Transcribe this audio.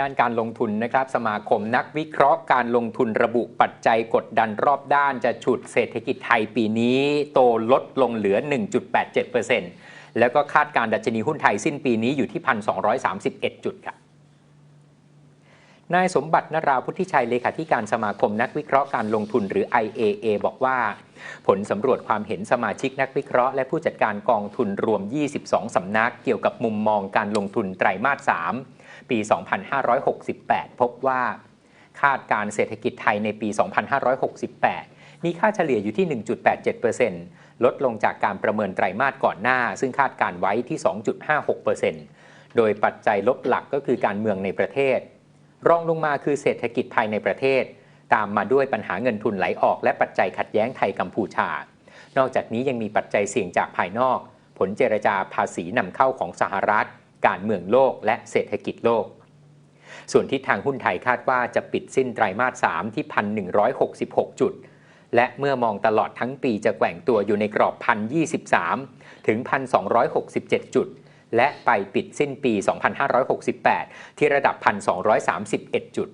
ด้านการลงทุนนะครับ สมาคมนักวิเคราะห์การลงทุนระบุปัจจัยกดดันรอบด้านจะฉุดเศรษฐกิจไทยปีนี้ โตลดลงเหลือ 1.87%แล้วก็คาดการดัชนีหุ้นไทยสิ้นปีนี้อยู่ที่ 1,231 จุดครับ นายสมบัตินราพุทธิชัยเลขาธิการสมาคมนักวิเคราะห์การลงทุนหรือ IAA บอกว่า ผลสำรวจความเห็นสมาชิกนักวิเคราะห์และผู้จัดการกองทุนรวม 22 สำนักเกี่ยวกับมุมมองการลงทุนไตรมาส 3 ปี 2568 พบว่า คาดการเศรษฐกิจไทยในปี 2568 มีค่าเฉลี่ยอยู่ที่ 1.87%ลดลงจากการประเมินไตรมาสก่อนหน้า ซึ่งคาดการไว้ที่ 2.56%โดยปัจจัยลบหลักก็คือการเมืองในประเทศ รองลงมาคือเศรษฐกิจภายในประเทศ ตามมาด้วยปัญหาเงินทุนไหลออก และปัจจัยขัดแย้งไทยกัมพูชา นอกจากนี้ยังมีปัจจัยเสี่ยงจากภายนอก ผลเจรจาภาษีนำเข้าของสหรัฐ การเมืองโลก และเศรษฐกิจโลก ส่วนทิศทางหุ้นไทยคาดว่าจะปิดสิ้นไตรมาส 3 ที่ 1,166 จุด และเมื่อมองตลอดทั้งปีจะแกว่งตัวอยู่ในกรอบ 1,023 ถึง 1,267 จุด และไปปิดสิ้นปี 2568 ที่ระดับ 1,231 จุด